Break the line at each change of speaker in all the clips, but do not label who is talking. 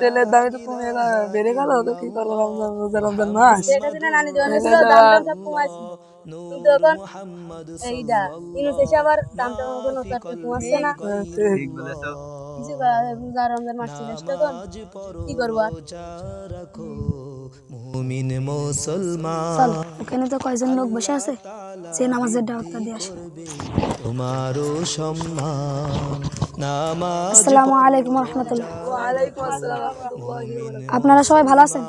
তেলের দাম একটু কমে গেল বেড়ে গেল তো কি করব রমজান রোজা রমজান মাস।
ওখানে তো কয়জন লোক বসে আছে সে নামাজের দাওয়াতটা দিয়ে আসে।
তোমারও সম্মান।
আসসালামু আলাইকুম রহমতুল্লাহ। আপনারা সবাই ভালো আছেন?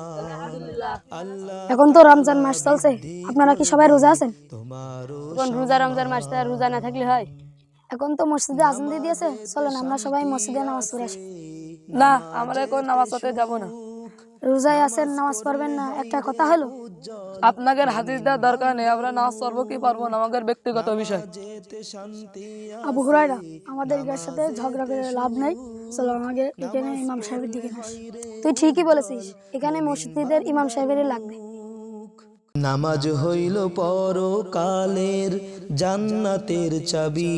এখন তো রমজান মাস চলছে। আপনারা কি সবাই রোজা আছেন?
এখন রোজা রমজান মাস রোজা না থাকলে হয়?
এখন তো মসজিদে আজান দিয়ে দিয়েছে। চলেন আমরা সবাই মসজিদে নামাজ পড়ে আসি।
না আমরা এখন নামাজ পড়তে যাব না।
রোজায় আছেন নামাজ পড়বেন না একটা কথা হলো?
আপনাদের হাদিস দেওয়ার দরকার নেই আমরা নামাজ পড়ব কি পারব না আমাদের ব্যক্তিগত বিষয়।
আবু হুরাইরা আমাদের এর সাথে ঝগড়া করে লাভ নাই। চলো আমাকে এখানে ইমাম সাহেবের দিকে নাস। তুই ঠিকই বলেছিস এখানে মসজিদের ইমাম সাহেবেরই লাগবে।
নামাজ হইল পরকালের জান্নাতের চাবি।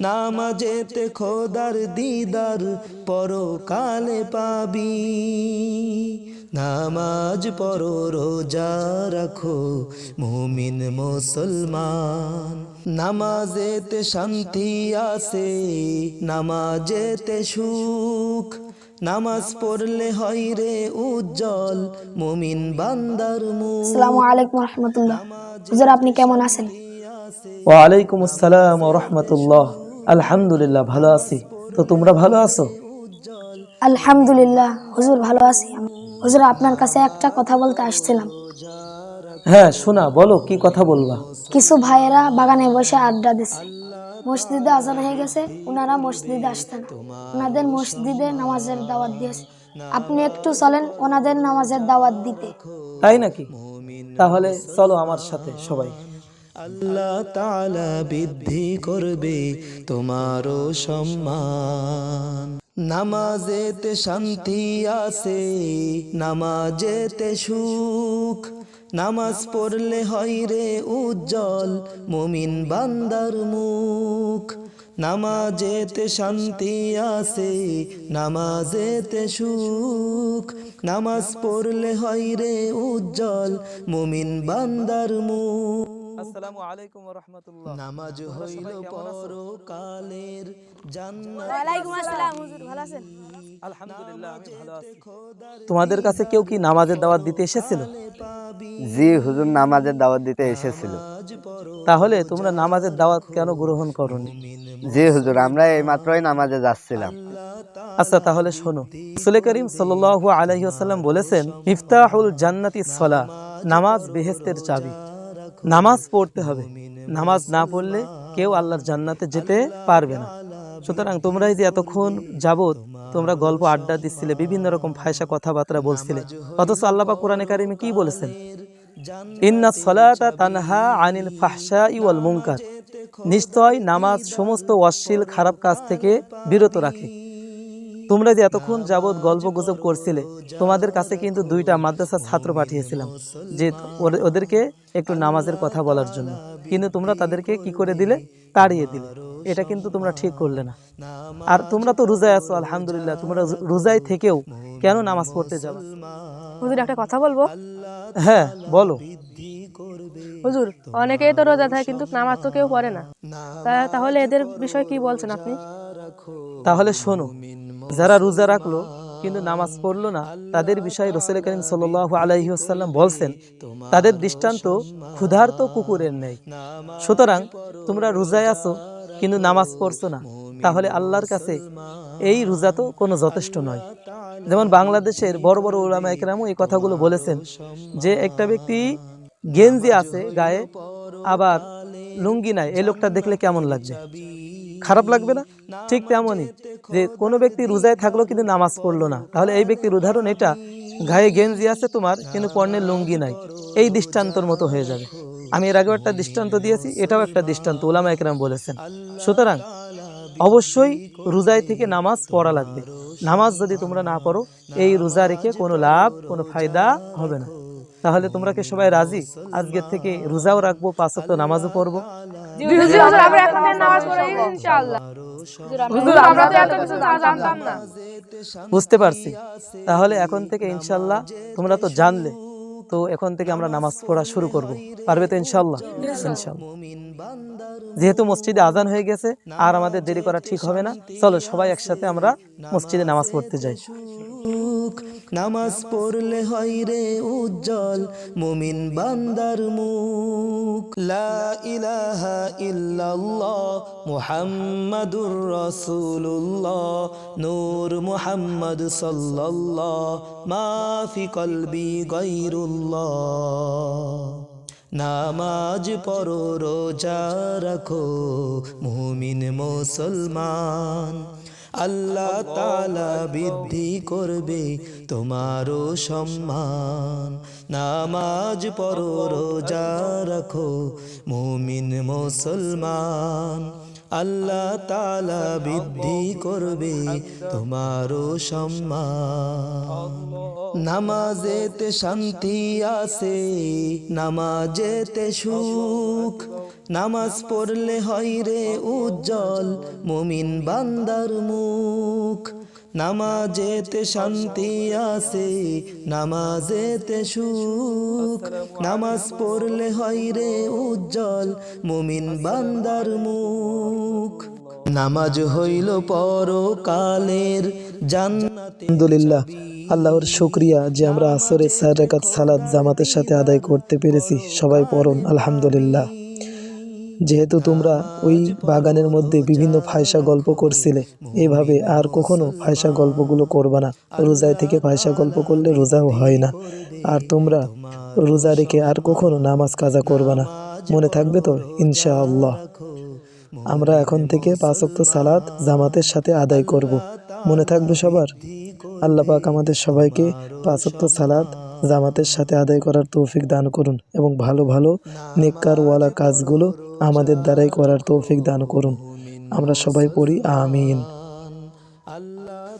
নামাজেতে খোদার দিদার পরকালে পাবি। নামাজ পর রোজা রাখো, মুমিন মুসলমান। নামাজেতে শান্তি আসে নামাজেতে সুখ। নামাজ পড়লে হয় রে উজ্জ্বল মুমিন বান্দার মুখ।
আসসালামু আলাইকুম রহমতুল্লাহ। হুজুর আপনি কেমন আছেন?
ওয়ালাইকুম আসসালাম রহমতুল্লাহ। আলহামদুলিল্লাহ ভালো আছি। তো তোমরা ভালো আছো?
আলহামদুলিল্লাহ হুজুর ভালো আছি আমি। হুজুর আপনার কাছে একটা কথা বলতে আসছিলাম।
হ্যাঁ শোনা বলো কি কথা বলবা?
কিছু ভাইয়েরা বাগানে বসে আড্ডা দিছে মসজিদে আজান হয়ে গেছে ওনারা মসজিদে আসতে না ওনাদের মসজিদে নামাজের দাওয়াত দিয়েছে। আপনি একটু চলেন ওনাদের নামাজের দাওয়াত দিতে।
তাই নাকি? তাহলে চলো আমার সাথে সবাই।
আল্লাহ তাআলা বৃদ্ধি করবে তোমারও সম্মান। নামাজেতে শান্তি আসে নামাজেতে সুখ। নামাজ পড়লে হয় রে উজ্জ্বল মুমিন বান্দার মুখ। নামাজেতে শান্তি আসে নামাজেতে সুখ। নামাজ পড়লে হয় রে উজ্জ্বল মুমিন বান্দার মুখ।
আসসালামু আলাইকুম রহমতুল্লাহ।
নামাজ হইল পরকালের জান্নাত।
ওয়ালাইকুম আসসালাম হুজুর ভালো আছেন?
আলহামদুলিল্লাহ আমি ভালো আছি। তোমাদের কাছে কেউ কি নামাজের দাওয়াত দিতে এসেছিল?
জি হুজুর নামাজের দাওয়াত দিতে এসেছিল।
তাহলে তোমরা নামাজের দাওয়াত কেন গ্রহণ করনি?
জি হুজুর আমরা এই মাত্রই নামাজে যাচ্ছিলাম।
আচ্ছা তাহলে শোনো। রসুল করিম সাল্লাল্লাহু আলাইহি ওয়াসাল্লাম বলেছেন ইফতাহুল জান্নাতি সলা নামাজ বেহেস্তের চাবি। নামাজ পড়তে হবে। নামাজ না পড়লে কেউ আল্লাহর জান্নাতে যেতে পারবে না। সুতরাং তোমরাই যে এতক্ষণ যাবত তোমরা গল্প আড্ডা দিচ্ছিলে, বিভিন্ন রকম ফায়সা কথাবার্তা বলছিলে। অথচ আল্লাহ পাক কোরআনে কারিমে কি বলেছেন? নিশ্চয় নামাজ সমস্ত অশ্লীল, খারাপ কাজ থেকে বিরত রাখে। তোমরা যে এতক্ষণ যাবৎ গল্প গুজব করছিলে, তোমাদের কাছে কিন্তু দুইটা মাদ্রাসার ছাত্র পাঠিয়েছিলাম, যে ওদেরকে একটু নামাজের কথা বলার জন্য। কিন্তু তোমরা তাদেরকে কি করে দিলে? তাড়িয়ে দিলে। এটা কিন্তু তোমরা ঠিক করলে না। আর তোমরা তো রোজায় আছো আলহামদুলিল্লাহ তোমরা রোজায় থেকেও কেন নামাজ পড়তে যাবে?
হুজুর একটা কথা বলব?
হ্যাঁ বলো।
হুজুর অনেকেই তো রোজা থাকে কিন্তু নামাজ তো কেউ পড়ে না। তাহলে এদের বিষয়ে কি বলছেন আপনি?
তাহলে শোনো যারা রোজা রাখল কিন্তু নামাজ পড়ল না তাদের বিষয়ে রসুল করিম সাল আলাইহি আসাল্লাম বলছেন তাদের দৃষ্টান্ত ক্ষুধার্ত কুকুরের নেই সুতরাং তোমরা রোজায় আছো কিন্তু নামাজ পড়ছো না। তাহলে আল্লাহর কাছে এই রোজা তো কোনো যথেষ্ট নয়। যেমন বাংলাদেশের বড় বড় ওলামা একরামও এই কথাগুলো বলেছেন যে একটা ব্যক্তি গেঞ্জি আছে গায়ে, আবার লুঙ্গি নাই, এই লোকটা দেখলে কেমন লাগবে? খারাপ লাগবে না? ঠিক তেমনই যে কোনো ব্যক্তি রোজায় থাকল কিন্তু নামাজ পড়ল না। তাহলে এই ব্যক্তির উদাহরণ এটা, গায়ে গেঞ্জি আছে তোমার, কিন্তু পর্ণের লুঙ্গি নাই। এই দৃষ্টান্তর মতো হয়ে যাবে। আমি এর আগেও একটা দৃষ্টান্ত দিয়েছি এটাও একটা দৃষ্টান্ত ওলামা একরাম বলেছেন। সুতরাং অবশ্যই রোজায় থেকে নামাজ পড়া লাগবে। নামাজ যদি তোমরা না পড়ো এই রোজা রেখে কোনো লাভ কোনো ফায়দা হবে না। তাহলে তোমরা কি সবাই রাজি? আজকের থেকে রোজাও রাখব পাঁচ ওয়াক্ত নামাজও পড়ব। বুঝতে পারছি। তাহলে এখন থেকে ইনশাল্লাহ তোমরা তো জানলে। তো এখন থেকে আমরা নামাজ পড়া শুরু করব। পারবে তো ইনশাল্লাহ যেহেতু মসজিদে আজান হয়ে গেছে, আর আমাদের দেরি করা ঠিক হবে না, চলো সবাই একসাথে আমরা মসজিদে নামাজ পড়তে যাই।
নামাজ পড়লে হয় রে উজ্জ্বল, মুমিন বান্দার মুখ। নূর মুহাম্মদ সাল্লাল্লাহ মা ফি কলবি গায়রুল্লাহ। নামাজ পড়ো রোজা রাখো মুমিন মুসলমান। আল্লাহ তালা বৃদ্ধি করবে তোমারও সম্মান। নামাজ পড়ো রোজা রাখো মুমিন মুসলমান। আল্লাহ তালা বৃদ্ধি করবে তোমারও সম্মান। নামাজেতে শান্তি আছে, নামাজেতে সুখ। নামাজ পড়লে হয় রে উজ্জ্বল, মুমিন বান্দার মুখ। নামাজেতে শান্তি আছে নামাজেতে সুখ। নামাজ পড়লে হয় রে উজ্জ্বল মুমিন বান্দার মুখ। নামাজ হইল পরকালের জান্নাতে
আলহামদুলিল্লাহ। আল্লাহর শুক্রিয়া যে আমরা আসরে রেখাত সালাদ জামাতের সাথে আদায় করতে পেরেছি। সবাই পড়ুন আলহামদুলিল্লাহ। যেহেতু তোমরা ওই বাগানের মধ্যে বিভিন্ন ফায়সা গল্প করছিলে, এভাবে আর কখনো ফায়সা গল্পগুলো করবা না। রোজায় থেকে ফায়সা গল্প করলে রোজাও হয় না। আর তোমরা রোজা রেখে আর কখনো নামাজ কাজা করবা না। মনে থাকবে তো, ইনশাআল্লাহ। আমরা এখন থেকে পাঁচ ওয়াক্ত সালাত জামাতের সাথে আদায় করব। মনে থাকবে সবার? আল্লাহ পাক আমাদের সবাইকে পাঁচ ওয়াক্ত সালাত জামাতের সাথে আদায় করার তৌফিক দান করুন এবং ভালো ভালো নেককারওয়ালা কাজগুলো আমাদের দ্বারাই করার তৌফিক দান করুন। আমরা সবাই পড়ি, আমিন।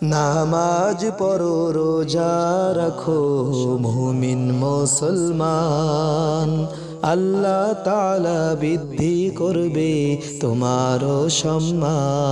নামাজ পড়ো, রোজা রাখো, মুমিন, মুসলমান। আল্লাহ তালা বৃদ্ধি করবে তোমারও সম্মান।